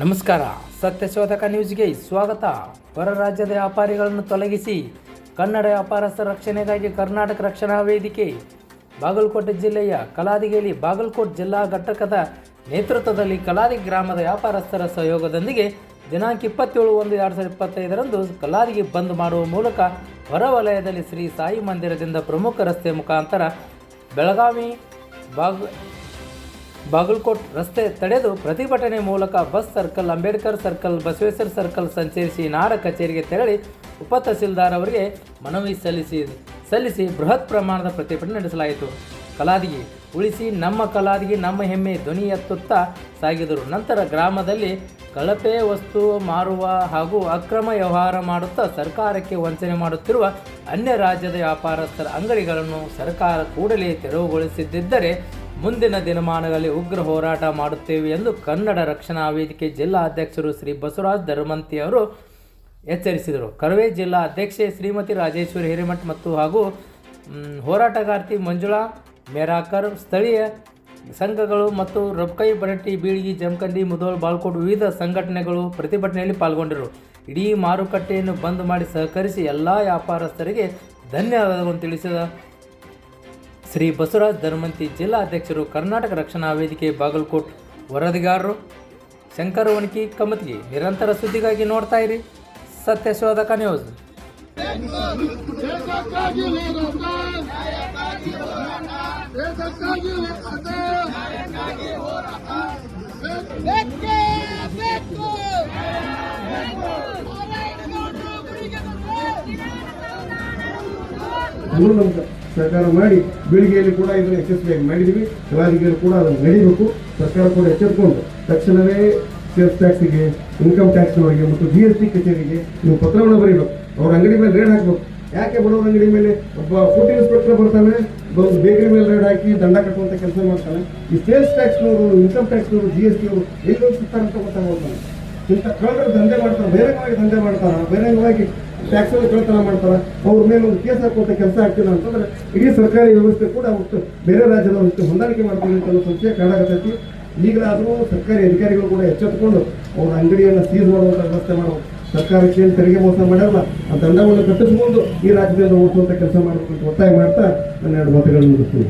ನಮಸ್ಕಾರ. ಸತ್ಯಶೋಧಕ ನ್ಯೂಸ್ಗೆ ಸ್ವಾಗತ. ಹೊರ ರಾಜ್ಯದ ವ್ಯಾಪಾರಿಗಳನ್ನು ತೊಲಗಿಸಿ ಕನ್ನಡ ವ್ಯಾಪಾರಸ್ಥರ ರಕ್ಷಣೆಗಾಗಿ ಕರ್ನಾಟಕ ರಕ್ಷಣಾ ವೇದಿಕೆ, ಬಾಗಲಕೋಟೆ ಜಿಲ್ಲೆಯ ಕಲಾದಿಗೆಯಲ್ಲಿ ಬಾಗಲಕೋಟೆ ಜಿಲ್ಲಾ ಘಟಕದ ನೇತೃತ್ವದಲ್ಲಿ ಕಲಾದಿ ಗ್ರಾಮದ ವ್ಯಾಪಾರಸ್ಥರ ಸಹಯೋಗದೊಂದಿಗೆ ದಿನಾಂಕ ಇಪ್ಪತ್ತೇಳು ಒಂದು ಎರಡು ಸಾವಿರದ ಇಪ್ಪತ್ತೈದರಂದು ಕಲಾದಿಗೆ ಬಂದ್ ಮಾಡುವ ಮೂಲಕ ಹೊರವಲಯದಲ್ಲಿ ಶ್ರೀ ಸಾಯಿ ಮಂದಿರದಿಂದ ಪ್ರಮುಖ ರಸ್ತೆ ಮುಖಾಂತರ ಬೆಳಗಾವಿ ಬಾಗ್ ಬಾಗಲಕೋಟ್ ರಸ್ತೆ ತಡೆದು ಪ್ರತಿಭಟನೆ ಮೂಲಕ bus circle, Ambedkar circle, Basaveshwara circle ಸಂಚರಿಸಿ ನಾಡ ಕಚೇರಿಗೆ ತೆರಳಿ ಉಪ ತಹಸೀಲ್ದಾರ್ ಅವರಿಗೆ ಮನವಿ ಸಲ್ಲಿಸಿ ಸಲ್ಲಿಸಿ ಬೃಹತ್ ಪ್ರಮಾಣದ ಪ್ರತಿಭಟನೆ ನಡೆಸಲಾಯಿತು. ಕಲಾದಿಗೆ ಉಳಿಸಿ ನಮ್ಮ ಕಲಾದಿಗೆ ನಮ್ಮ ಹೆಮ್ಮೆ ಧ್ವನಿ ಎತ್ತುತ್ತಾ ಸಾಗಿದರು. ನಂತರ ಗ್ರಾಮದಲ್ಲಿ ಕಳಪೆ ವಸ್ತು ಮಾರುವ ಹಾಗೂ ಅಕ್ರಮ ವ್ಯವಹಾರ ಮಾಡುತ್ತಾ ಸರ್ಕಾರಕ್ಕೆ ವಂಚನೆ ಮಾಡುತ್ತಿರುವ ಅನ್ಯ ರಾಜ್ಯದ ವ್ಯಾಪಾರಸ್ಥರ ಅಂಗಡಿಗಳನ್ನು ಸರ್ಕಾರ ಕೂಡಲೇ ತೆರವುಗೊಳಿಸದಿದ್ದರೆ ಮುಂದಿನ ದಿನಮಾನಗಳಲ್ಲಿ ಉಗ್ರ ಹೋರಾಟ ಮಾಡುತ್ತೇವೆ ಎಂದು ಕನ್ನಡ ರಕ್ಷಣಾ ವೇದಿಕೆ ಜಿಲ್ಲಾ ಅಧ್ಯಕ್ಷರು ಶ್ರೀ ಬಸವರಾಜ್ ಧರ್ಮಂತಿ ಅವರು ಎಚ್ಚರಿಸಿದರು. ಕರವೇ ಜಿಲ್ಲಾ ಅಧ್ಯಕ್ಷೆ ಶ್ರೀಮತಿ ರಾಜೇಶ್ವರಿ ಹಿರೇಮಠ್ ಮತ್ತು ಹಾಗೂ ಹೋರಾಟಗಾರ್ತಿ ಮಂಜುಳಾ ಮೇರಾಕರ್, ಸ್ಥಳೀಯ ಸಂಘಗಳು ಮತ್ತು ರಬ್ಕೈ ಬರಟ್ಟಿ, ಬೀಳ್ಗಿ, ಜಮಖಂಡಿ ಮುದೋಳ್ ಬಾಳ್ಕೋಟ್ ವಿವಿಧ ಸಂಘಟನೆಗಳು ಪ್ರತಿಭಟನೆಯಲ್ಲಿ ಪಾಲ್ಗೊಂಡರು. ಇಡೀ ಮಾರುಕಟ್ಟೆಯನ್ನು ಬಂದ್ ಮಾಡಿ ಸಹಕರಿಸಿ ಎಲ್ಲ ವ್ಯಾಪಾರಸ್ಥರಿಗೆ ಧನ್ಯವಾದಗಳನ್ನು ತಿಳಿಸಿದ ಶ್ರೀ ಬಸವರಾಜ್ ಧರ್ಮಂತಿ ಜಿಲ್ಲಾ ಅಧ್ಯಕ್ಷರು ಕರ್ನಾಟಕ ರಕ್ಷಣಾ ವೇದಿಕೆ ಬಾಗಲಕೋಟ್ ವರದಿಗಾರರು ಶಂಕರ ವಣಿಕಿ ಕಮತ್ಗಿ ನಿರಂತರ ಸುದ್ದಿಗಾಗಿ ನೋಡ್ತಾ ಇರಿ ಸತ್ಯಶೋಧಕ ನ್ಯೂಸ್. ದೇಶಕ್ಕಾಗಿ ಸರ್ಕಾರ ಮಾಡಿ ಬೀಳಿಗೆಯಲ್ಲಿ ಕೂಡ ಇದನ್ನು ಯಶಸ್ವಿಯಾಗಿ ಮಾಡಿದ್ದೀವಿ ಕಲಾವಿದರು ಕೂಡ ಅದನ್ನು ನಡೀಬೇಕು. ಸರ್ಕಾರ ಕೂಡ ಎಚ್ಚೆತ್ಕೊಂಡು ತಕ್ಷಣವೇ ಸೇಲ್ಸ್ ಟ್ಯಾಕ್ಸಿಗೆ ಇನ್ಕಮ್ ಟ್ಯಾಕ್ಸ್ನವರಿಗೆ ಮತ್ತು ಜಿ ಎಸ್ ಟಿ ಕಚೇರಿಗೆ ನೀವು ಪತ್ರವನ್ನು ಬರೀಬೇಕು. ಅವ್ರ ಅಂಗಡಿ ಮೇಲೆ ರೇಡ್ ಹಾಕ್ಬೇಕು. ಯಾಕೆ ಬಡವರ ಅಂಗಡಿ ಮೇಲೆ? ಒಬ್ಬ ಫುಡ್ ಇನ್ಸ್ಪೆಕ್ಟರ್ ಬರ್ತಾನೆ ಒಂದು ಬೇಕರಿ ಮೇಲೆ ರೇಡ್ ಹಾಕಿ ದಂಡ ಕಟ್ಟುವಂಥ ಕೆಲಸ ಮಾಡ್ತಾನೆ. ಈ ಸೇಲ್ಸ್ ಟ್ಯಾಕ್ಸ್ನವರು ಇನ್ಕಮ್ ಟ್ಯಾಕ್ಸ್ನವರು ಜಿ ಎಸ್ ಟಿ ಅವರು ಎಲ್ಲಿ ಹೋಗ್ತಾರೆ ಅಂತ ಗೊತ್ತಾಗೋಗ್ತಾನೆ ಇಂಥ ಕಳ್ಳರು ದಂಧೆ ಮಾಡ್ತಾರೆ, ಬೇರೆ ದಂಧೆ ಮಾಡ್ತಾರ ಬೇರೆವಾಗಿ ಟ್ಯಾಕ್ಸ್ ಕಳ್ತನ ಮಾಡ್ತಾರ. ಅವ್ರ ಮೇಲೆ ಒಂದು ಕೇಸ್ ಹಾಕುವಂತ ಕೆಲಸ ಆಗ್ತಿಲ್ಲ ಅಂತಂದ್ರೆ ಇಡೀ ಸರ್ಕಾರಿ ವ್ಯವಸ್ಥೆ ಕೂಡ ಅವತ್ತು ಬೇರೆ ರಾಜ್ಯದ ಜೊತೆ ಹೊಂದಾಣಿಕೆ ಮಾಡ್ತೀವಿ ಅಂತ ಸಂಶಯ ಕಾಡಾಗತೈತಿ. ಈಗಲಾದರೂ ಸರ್ಕಾರಿ ಅಧಿಕಾರಿಗಳು ಕೂಡ ಎಚ್ಚೆತ್ತುಕೊಂಡು ಅವ್ರ ಅಂಗಡಿಯನ್ನು ಸೀಸ್ ಮಾಡುವಂಥ ವ್ಯವಸ್ಥೆ ಮಾಡೋದು ಸರ್ಕಾರಕ್ಕೆ ಏನು ತೆರಿಗೆ ಮೋಸ ಮಾಡಲ್ಲ, ಆ ದಂಡವನ್ನು ಕಟ್ಟಿಸ್ಕೊಂಡು ಈ ರಾಜ್ಯದಲ್ಲಿ ಓಡಿಸುವಂತ ಕೆಲಸ ಮಾಡಬೇಕು ಅಂತ ಒತ್ತಾಯ ಮಾಡ್ತಾ ನನ್ನ ಎರಡು ಮಾತುಗಳನ್ನು ಮುಗಿಸ್ತೀನಿ.